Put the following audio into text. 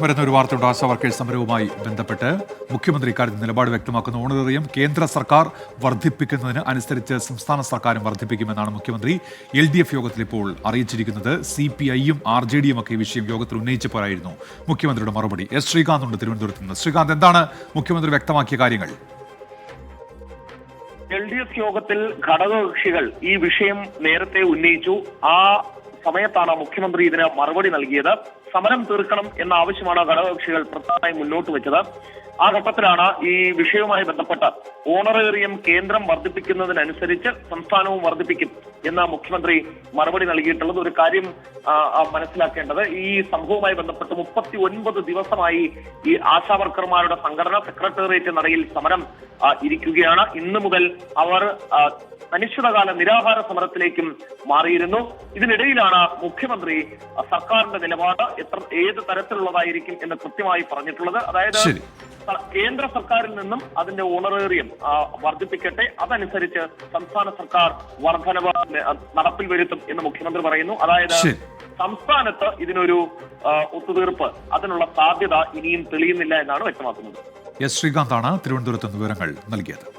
വരുന്ന ഒരു വാർത്തയുണ്ട് ആശാ വർക്കേഴ്സ് സമരവുമായി ബന്ധപ്പെട്ട് മുഖ്യമന്ത്രി ഇക്കാര്യത്തിൽ നിലപാട് വ്യക്തമാക്കുന്ന. ഓണറേറിയം കേന്ദ്ര സർക്കാർ വർദ്ധിപ്പിക്കുന്നതിന് അനുസരിച്ച് സംസ്ഥാന സർക്കാരും വർദ്ധിപ്പിക്കുമെന്നാണ് മുഖ്യമന്ത്രി എൽ ഡി എഫ് യോഗത്തിൽ ഇപ്പോൾ അറിയിച്ചിരിക്കുന്നത്. സി പി ഐയും ആർ ജെ ഡിയും ഒക്കെ ഈ വിഷയം യോഗത്തിൽ ഉന്നയിച്ചപ്പോഴായിരുന്നു മുഖ്യമന്ത്രിയുടെ മറുപടി. എസ് ശ്രീകാന്ത് ഉണ്ട് തിരുവനന്തപുരത്ത് നിന്ന്. ശ്രീകാന്ത് എന്താണ് മുഖ്യമന്ത്രി വ്യക്തമാക്കിയ കാര്യങ്ങൾ? എൽ ഡി എഫ് യോഗത്തിൽ ഘടകകക്ഷികൾ ഈ വിഷയം നേരത്തെ ഉന്നയിച്ചു. ആ സമയത്താണ് മുഖ്യമന്ത്രി ഇതിന് മറുപടി നൽകിയത്. സമരം തീർക്കണം എന്ന ആവശ്യമാണ് ഘടകകക്ഷികൾ പ്രധാനമായി മുന്നോട്ട് വെച്ചത്. ആ ഘട്ടത്തിലാണ് ഈ വിഷയവുമായി ബന്ധപ്പെട്ട് ഓണറേറിയം കേന്ദ്രം വർദ്ധിപ്പിക്കുന്നതിനനുസരിച്ച് സംസ്ഥാനവും വർദ്ധിപ്പിക്കും എന്ന് മുഖ്യമന്ത്രി മറുപടി നൽകിയിട്ടുള്ളത് ഒരു കാര്യം മനസ്സിലാക്കേണ്ടത്. ഈ സംഭവവുമായി ബന്ധപ്പെട്ട് മുപ്പത്തി ഒൻപത് ദിവസമായി ഈ ആശാവർക്കർമാരുടെ സംഘടന സെക്രട്ടേറിയറ്റ് നടയിൽ സമരം ഇരിക്കുകയാണ്. ഇന്നു മുതൽ അവർ അനിശ്ചിതകാല നിരാഹാര സമരത്തിലേക്കും മാറിയിരുന്നു ഇതിനിടയിലാണ് മുഖ്യമന്ത്രി സർക്കാരിന്റെ നിലപാട് എത്ര ഏത് തരത്തിലുള്ളതായിരിക്കും എന്ന് കൃത്യമായി പറഞ്ഞിട്ടുള്ളത് അതായത് കേന്ദ്ര സർക്കാരിൽ നിന്നും അതിന്റെ ഓണറേറിയം വർദ്ധിപ്പിക്കട്ടെ അതനുസരിച്ച് സംസ്ഥാന സർക്കാർ വർധനവ് നടപ്പിൽ വരുത്തും എന്ന് മുഖ്യമന്ത്രി പറയുന്നു അതായത്. സംസ്ഥാനത്ത് ഇതിനൊരു ഒത്തുതീർപ്പ് അതിനുള്ള സാധ്യത ഇനിയും തെളിയുന്നില്ല എന്നാണ് വ്യക്തമാക്കുന്നത് എസ് ശ്രീകാന്താണ് തിരുവനന്തപുരത്ത് വിവരങ്ങൾ നൽകിയത്